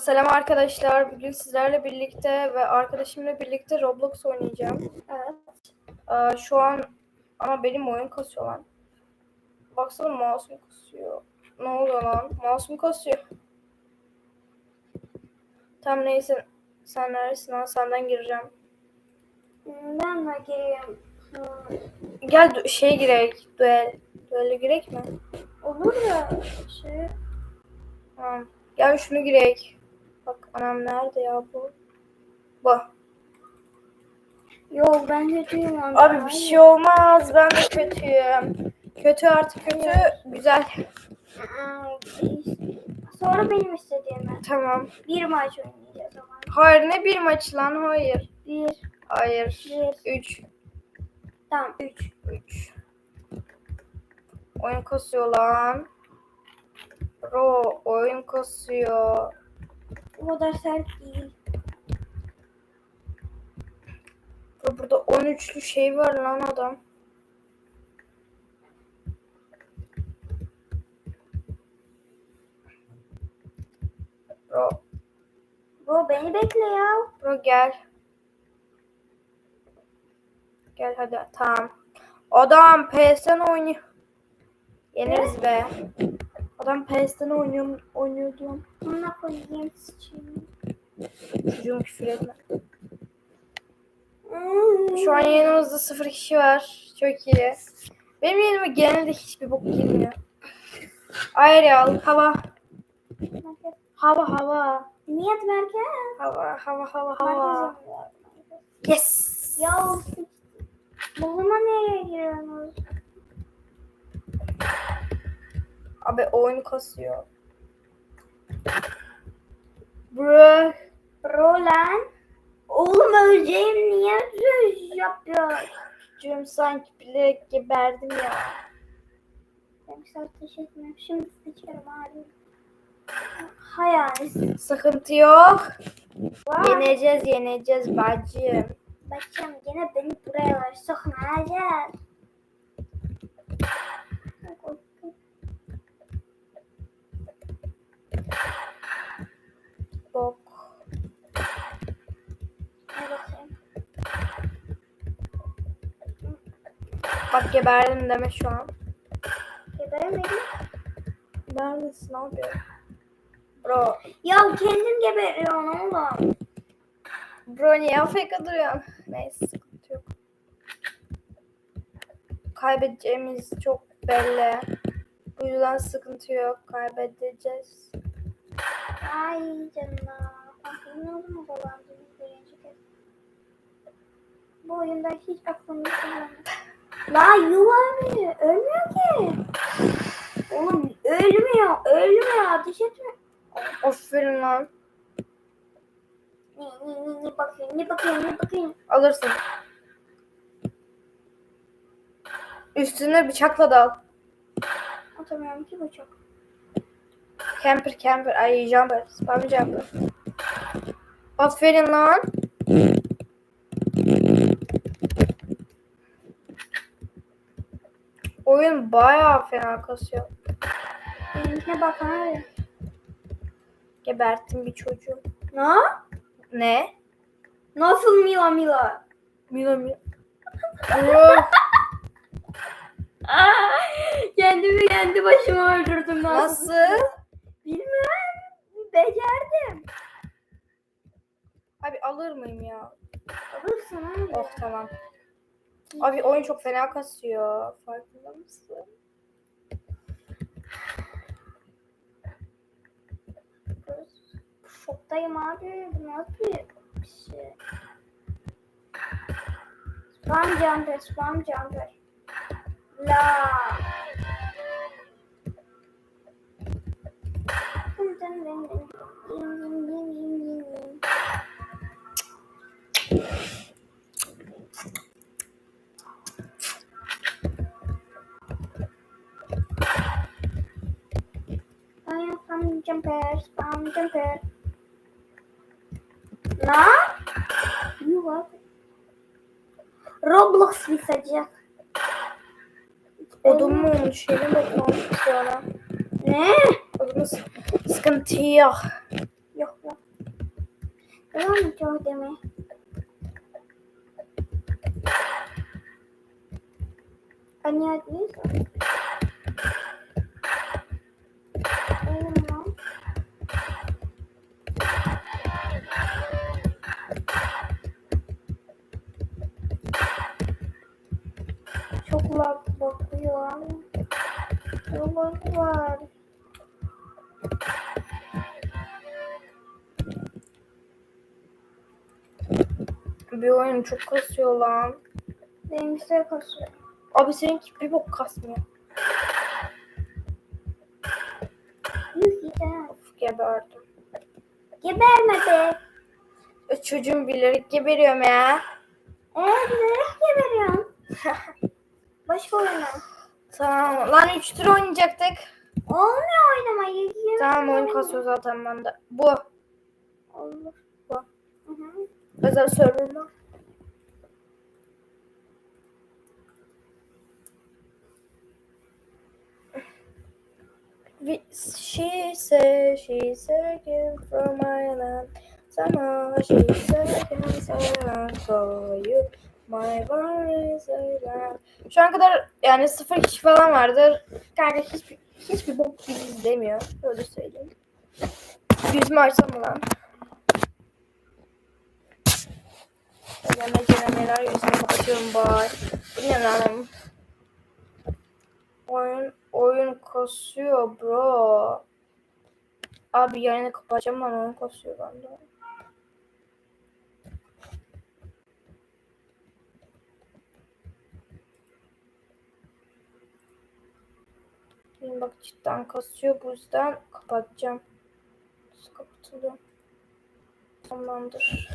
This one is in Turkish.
selam arkadaşlar. Bugün sizlerle birlikte ve arkadaşımla birlikte Roblox oynayacağım. Evet. Aa, şu an ama benim oyun kasıyor lan. Baksana mouse'um kasıyor. Ne oluyor lan? Mouse'um kasıyor. Tam neyse. Sen neredesin lan? Senden gireceğim. Ben de gireyim. Hmm, Gel şey girek. Duel. Duel'e girek mi? Olur da şey. Tamam. Gel şunu girek. Anam nerede ya bu? Bu. Yok ben kötüyüm ondan. Abi bir şey olmaz. Ben de kötüyüm. Kötü artık kötü. Güzel. Hmm, Sonra benim istediğimi. Tamam. Bir maç oynayacağız ama. Hayır ne bir maç lan? Hayır. Bir. Hayır. Bir. Üç. Tamam üç. Üç. Oyun kasıyor lan. Bro oyun kasıyor. O kadar sert değil. Burada 13'lü şey var lan adam. Bro, Bro beni bekle ya. bro gel. Gel hadi tamam. Adam PS'den oynuyor. Yeneriz be. Adam PS'den oynuyor, oynuyordu lan. Ona koyayım sıçayım. Çocuğum küfür etme. Hmm. Şu an yanımızda sıfır kişi var. Çok iyi. Benim yanıma genelde hiçbir bok girmiyor. Ya hava. Hava hava. Niyet merkez. Hava hava hava hava. Yes. Ya zaman nereye giriyorsunuz? Abi oyun kasıyor. Bro. Lan. Oğlum öleceğim niye rüz yapıyor? Cüm sanki bilerek geberdim ya. Ben ateş etmiyorum. Şimdi sıçarım abi. Hayal. Sıkıntı yok. Var. Yeneceğiz yeneceğiz bacım. Bakacağım gene beni buraya sokmayacak. Bok. Hadi bakayım. Bak geberdim deme şu an. Geberemedim. Neredesin abi? Bro. Ya kendim geberiyorum oğlum. Bro niye AFK duruyorsun? Neyse sıkıntı yok. Kaybedeceğimiz çok belli. Bu yüzden sıkıntı yok. Kaybedeceğiz. Ay canına. Dolandığını birinci kez. Bu oyunda hiç aklımda kullanmadım. La yuvarlıyor. Ölmüyor ki. Oğlum ölmüyor. Ölmüyor. Ateş etme. Aferin lan. Ne ne ne ne bakayım ne bakayım ne bakayım. Alırsın. Üstüne bıçakla dal. Atamıyorum ki bıçak. Camper camper. Ay jumper. Spam jumper. Aferin lan. Oyun bayağı fena kasıyor. Benimkine bak abi. Geberttim bir çocuğu. Ne? Ne? Nasıl Mila Mila? Milo Milo. Bro. Kendimi kendi başıma öldürdüm. Nasıl? Bilmem. Becerdim. Abi alır mıyım ya? Alırsın abi. Oh tamam. Abi oyun çok fena kasıyor. Farkında mısın? Şoktayım abi. Bu nasıl bir şey? Spam jumper, spam jumper. La. Jumper, spam jumper. Na? Yuva. Roblox bitecek. Odun mu olmuş? Yerim bakmamış sonra. Ne? Odun sıkıntı yok. Yok yok. Devam ediyor Lag bakıyor ama. Yolları var. Bir oyun çok kasıyor lan. De kasıyor. Abi seninki bir bok kasmıyor. Of geberdim. Geberme be. E, çocuğum bilerek geberiyorum ya. Eee bilerek geberiyorsun. Başka oyna. Tamam. Lan 3 tur oynayacaktık. Olmuyor oynamayı. Tamam oyun kasıyor zaten bende. Bu. Olur. Bu. Hı hı. Özel server mı? We- She said she's taken from Ireland. Somehow she's Ireland for you. My. Şu an kadar yani sıfır kişi falan vardır. Kanka hiçbir, hiçbir bok bizi izlemiyor. Öyle söyleyeyim. Yüzümü açsam lan? Ödeme cenemeler yüzünü kapatıyorum bari. Bilmiyorum lan. Oyun, oyun kasıyor bro. Abi yayını kapatacağım lan oyun kasıyor bende. Benim bak cidden kasıyor bu yüzden kapatacağım. Nasıl kapatılıyor? Tamamdır.